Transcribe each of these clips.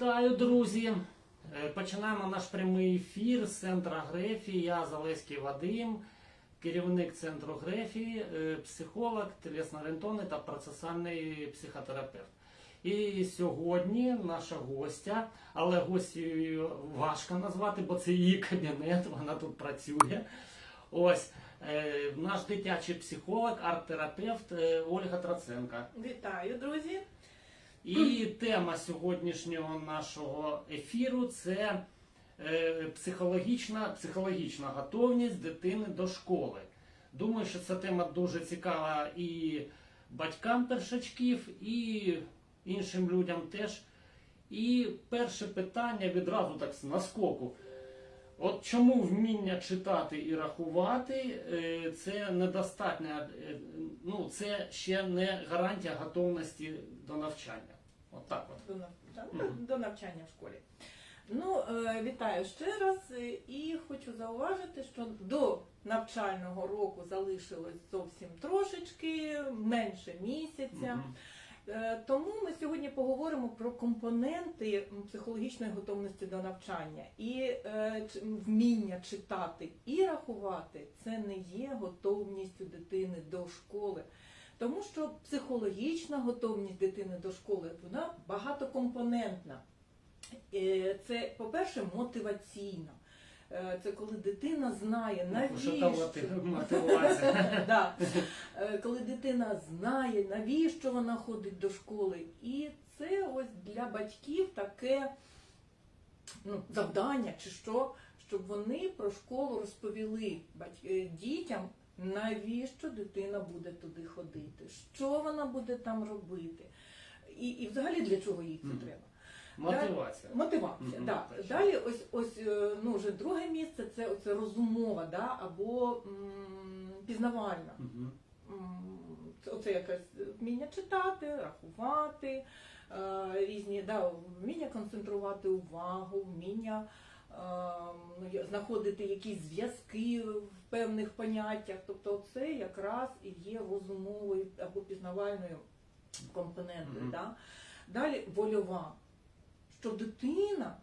Вітаю, друзі! Е, Починаємо наш прямий ефір з центру Грефії. Я Залеський Вадим, керівник центру Грефії, е, психолог, телесно-орієнтований та процесуальний психотерапевт. І сьогодні наша гостя, але гостю важко назвати, бо це її кабінет, вона тут працює. Ось е, наш дитячий психолог, арт-терапевт Ольга Троценко. Вітаю, друзі! І тема сьогоднішнього нашого ефіру це е, психологічна, психологічна готовність дитини до школи. Думаю, що ця тема дуже цікава і батькам першачків, і іншим людям теж. І перше питання відразу так з наскоку. От чому вміння читати і рахувати е, це недостатньо, е, ну це ще не гарантія готовності до навчання. От так от. До, нав- Мгм. до навчання в школі. Ну, е, вітаю ще раз і хочу зауважити, що до навчального року залишилось зовсім трошечки, менше місяця. Мгм. Е, Тому ми сьогодні поговоримо про компоненти психологічної готовності до навчання. І е, вміння читати і рахувати це не є готовністю дитини до школи. Тому що психологічна готовність дитини до школи вона багатокомпонентна. Е, Це, по-перше, мотиваційна. Е, Це коли дитина знає, Ну, навіщо да. Е, коли дитина знає, навіщо вона ходить до школи. І це ось для батьків таке ну, завдання, чи що, щоб вони про школу розповіли е, дітям, навіщо дитина буде туди ходити, що вона буде там робити. І, і взагалі для чого їй це треба. Мотивація. Мотивація, да. Далі ось ось е, ну, вже друге місце це оце розумова, да, або м, пізнавальна. М, це- Оце якесь вміння читати, рахувати, е, різні да, вміння концентрувати увагу, вміння е, ну, знаходити якісь зв'язки в певних поняттях. Тобто це якраз і є розумовою або пізнавальною компонентою. Мгм. Да? Далі вольова, що дитина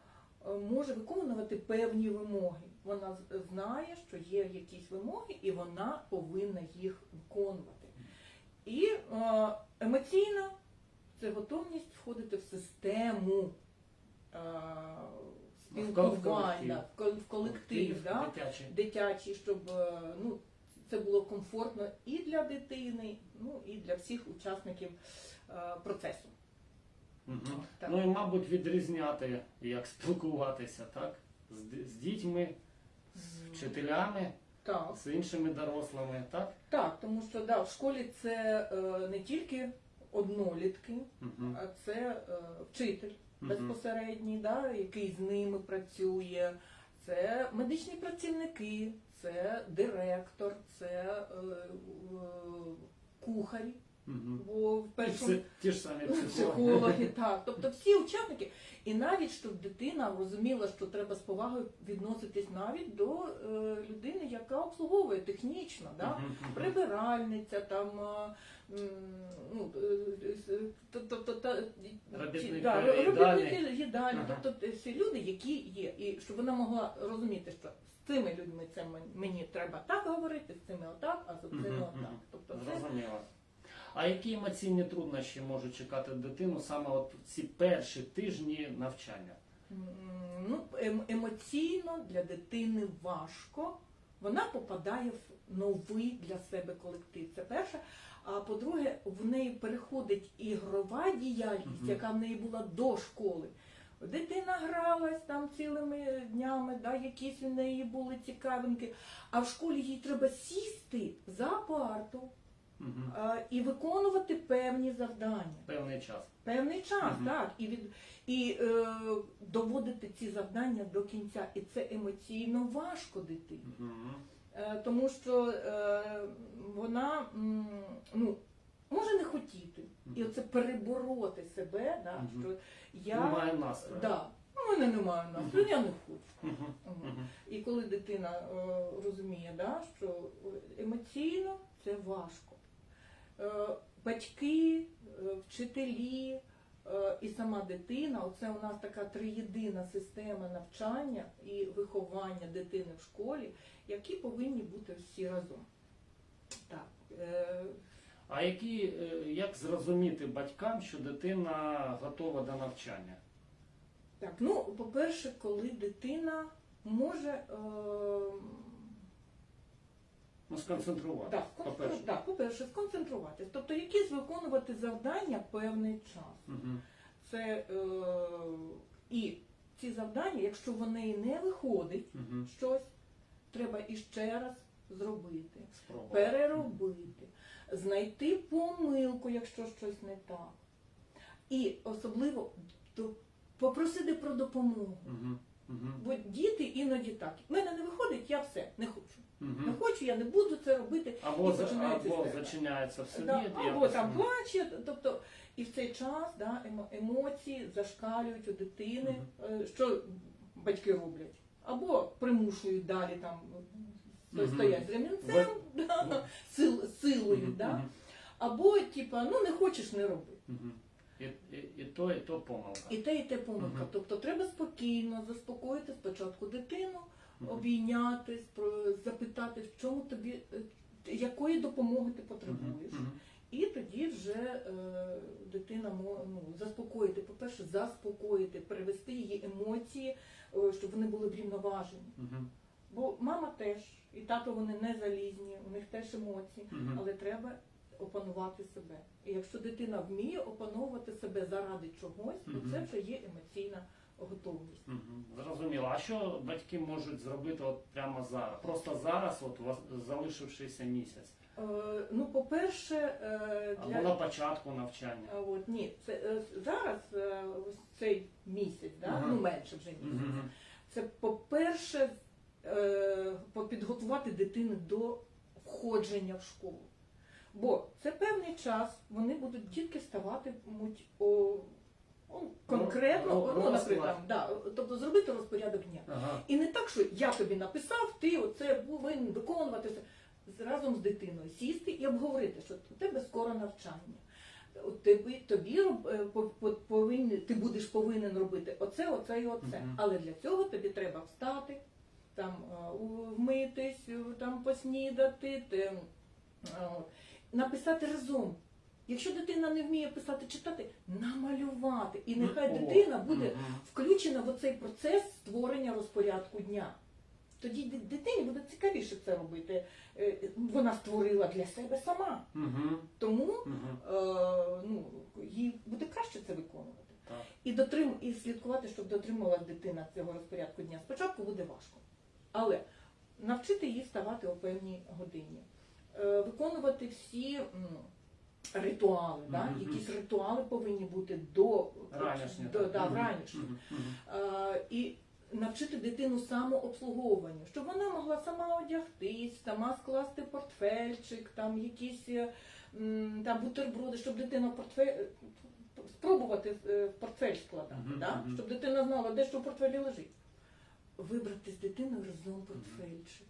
е, може виконувати певні вимоги. Вона знає, що є якісь вимоги, і вона повинна їх виконувати. І е, емоційна це готовність входити в систему е, спілкування, в кол- в колектив, да? Дитячий. дитячий, щоб ну, це було комфортно і для дитини, ну і для всіх учасників процесу. Мгм. Так. Ну і, мабуть, відрізняти, як спілкуватися, так? З, ди- з дітьми, з вчителями, Так. з іншими дорослими, так? Так, тому що да, в школі це е, не тільки однолітки, Мгм. а це е, вчитель Мгм. безпосередній, да, який з ними працює, це медичні працівники, це директор, це е, е, кухарі, Мгм. бо в першому Це ті ж самі психологи. психологи, так. Тобто всі учасники, і навіть щоб дитина розуміла, що треба з повагою відноситись навіть до е, людини, яка обслуговує технічно, да? Мгм, прибиральниця, там е, м, ну, е, е, тобто та- Робітники ці- да, їдальні. робітники їдальні, Ага. тобто всі люди, які є, і щоб вона могла розуміти, що з цими людьми це мен- мені треба так говорити, з цими отак, а з цими Мгм, отак. мгм. Тобто це Зрозуміло. А які емоційні труднощі можуть чекати дитину саме от ці перші тижні навчання? Ну, ем- емоційно для дитини важко. Вона попадає в новий для себе колектив. Це перше. А по-друге, в неї переходить ігрова діяльність, Мгм. яка в неї була до школи. Дитина гралась там цілими днями, да, якісь у неї були цікавинки. А в школі їй треба сісти за парту Мгм. а, і виконувати певні завдання. Певний час. Певний час, Мгм. так, і від і е, доводити ці завдання до кінця. І це емоційно важко дитині, Мгм. е, тому що е, вона м, ну, може не хотіти. І оце перебороти себе, да, Мгм. що я Немає настрою. да, у мене немає настрою, я не хочу. Мгм. Мгм. Мгм. І коли дитина е, розуміє, да, що емоційно це важко. Е, батьки, е, вчителі, е, і сама дитина. Оце у нас така триєдина система навчання і виховання дитини в школі, які повинні бути всі разом. Так. А які, як зрозуміти батькам, що дитина готова до навчання? Так, ну, по-перше, коли дитина може е, Ну, сконцентруватися, так, по-перше. так, по-перше, сконцентруватись, тобто якісь виконувати завдання певний час. Мгм. Це е, і ці завдання, якщо вони не виходить Мгм. щось, треба іще раз зробити, Спробувати. переробити, знайти помилку, якщо щось не так. І особливо попросити про допомогу. Мгм. Мгм. Бо діти іноді так. В мене не виходить, я все не хочу. Не хочу, я не буду це робити. Або, І починається або зачиняється в собі, Да, або там ну, плаче, тобто і в цей час да, емоції зашкалюють у дитини, е, що батьки роблять. Або примушують далі там Мгм. стоять з ремінцем, да, сил, силою, Мгм. да. Або типа, ну не хочеш, не роби. Мгм. І, і, і то, і то помилка. І те, і те помилка. Мгм. Тобто треба спокійно заспокоїти спочатку дитину, Мгм. обійняти, спро- запитати, в чому тобі, е, якої допомоги ти потребуєш. Мгм. І тоді вже е, дитина мо- ну, заспокоїти, по-перше, заспокоїти, перевести її емоції, е, щоб вони були врівноважені. Мгм. Бо мама теж, і тато вони не залізні, у них теж емоції, Мгм. але треба опанувати себе. І якщо дитина вміє опановувати себе заради чогось, то це вже є емоційна готовність. Мгм. Зрозуміло. А що батьки можуть зробити от прямо зараз? Просто зараз, от вас- залишившися місяць, Е, ну, по-перше, е, або на початку навчання. А От, ні, це е, зараз е, ось цей місяць, да? Ага. ну менше вже місяця. Мгм. Це по-перше, е, по- підготувати дитину до входження в школу. Бо це певний час, вони будуть тільки ставатимуть о, о, конкретно, Ну, ну, наприклад, розклад. да, тобто зробити розпорядок дня. Ага. І не так, що я тобі написав, ти оце повинен виконувати це. З- разом з дитиною сісти і обговорити, що у тебе скоро навчання. От Тобі, тобі роб- е, по- по- повинні, ти будеш повинен робити оце, оце і оце. Мгм. Але для цього тобі треба встати, там е, у- вмитись, е, там поснідати, ти, е, написати разом. Якщо дитина не вміє писати читати, намалювати. І нехай О, дитина буде включена в цей процес створення розпорядку дня. Тоді дитині буде цікавіше це робити. Е, Вона створила для себе сама. Тому е, ну, їй буде краще це виконувати. Так. І, дотрим, і слідкувати, щоб дотримувалась дитина цього розпорядку дня. Спочатку буде важко. Але навчити її вставати о певній годині, виконувати всі м, ритуали, да? Мгм. якісь ритуали повинні бути до, Ранішнє, до, так. да. Мгм. Мгм. Е, і навчити дитину самообслуговуванню, щоб вона могла сама одягтись, сама скласти портфельчик, там якісь е, там бутерброди, щоб дитина портфель е, спробувати е, в портфель складати, Мгм, да? мгм. щоб дитина знала, де що в портфелі лежить. Вибрати з дитиною разом портфельчик.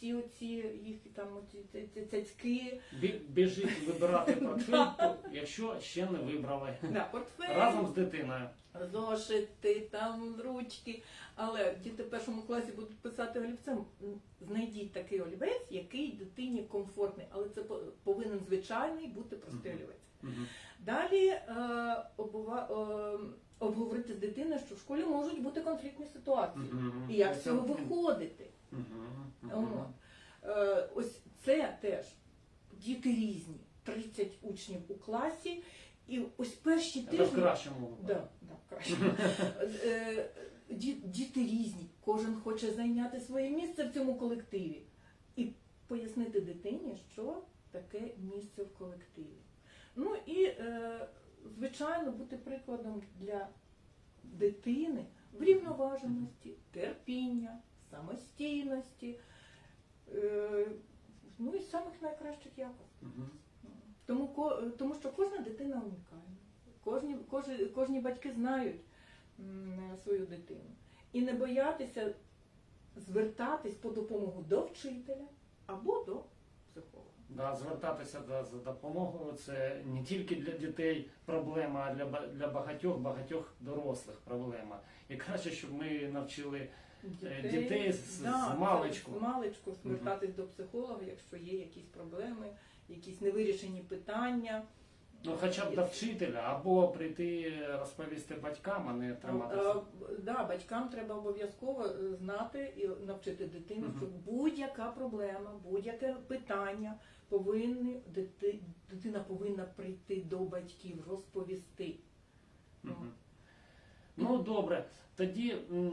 Всі оці їх там оці ці- цяцьки, Бі- Біжіть вибирати портфель, якщо ще не вибрали. да, портфель. Разом з дитиною. зошити, там ручки. Але діти в першому класі будуть писати олівцем. М, Знайдіть такий олівець, який дитині комфортний, але це по- повинен звичайний бути простий Мгм. олівець. Мгм. Далі е, обува- е, обговорити з дитиною, що в школі можуть бути конфліктні ситуації. Мгм. І як з цього виходити. Мгм. От. Е, ось це теж діти різні, 30 учнів у класі, і ось перші Це в кращому. Да, да, краще. Е, Діти різні, кожен хоче зайняти своє місце в цьому колективі. І пояснити дитині, що таке місце в колективі. Ну і, е, звичайно, бути прикладом для дитини врівноваженості, терпіння, самостійності, е, ну і самих найкращих якостей. Мгм. Тому, тому що кожна дитина унікальна. Кожні, кожні, кожні батьки знають свою дитину. І не боятися звертатись по допомогу до вчителя або до психолога. Да, звертатися за, за допомогою це не тільки для дітей проблема, а для, для багатьох багатьох дорослих проблема. І краще, щоб ми навчили Е, дітей з- з це маличку. З маличку звертатись до психолога, якщо є якісь проблеми, якісь невирішені питання. ну, хоча б до вчителя, або прийти розповісти батькам, а не Е, триматися. Да, батькам треба обов'язково е, знати і навчити дитину, що будь-яка проблема, будь-яке питання повинні дити- дитина повинна прийти до батьків, розповісти. Ну добре, тоді е,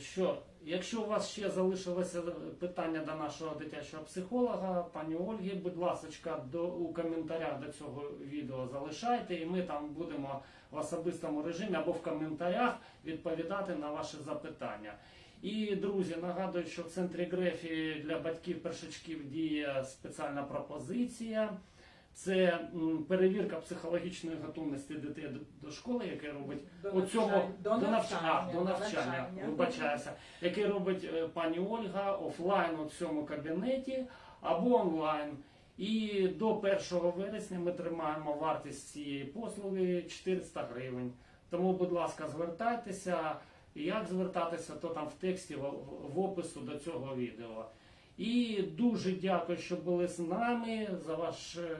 що, якщо у вас ще залишилося питання до нашого дитячого психолога, пані Ольги, будь ласка, у коментарях до цього відео залишайте, і ми там будемо в особистому режимі або в коментарях відповідати на ваші запитання. І друзі, нагадую, що в центрі Грефі для батьків першачків діє спеціальна пропозиція. Це перевірка психологічної готовності дітей до- школи, яке робить До навчання- до навчання, до навчання, вибачаюся, який робить е, пані Ольга офлайн у цьому кабінеті або онлайн. І до 1 вересня ми тримаємо вартість цієї послуги 400 гривень. Тому, будь ласка, звертайтеся. І Як звертатися, то там в тексті в опису до цього відео. І дуже дякую, що були з нами за вашу е,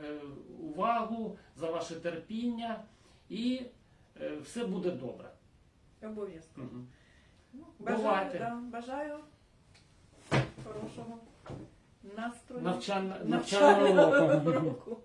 увагу, за ваше терпіння. І е, все буде добре. Обов'язково. Угу. Бажаю, Бувайте. да, бажаю хорошого настрою. Навчального року.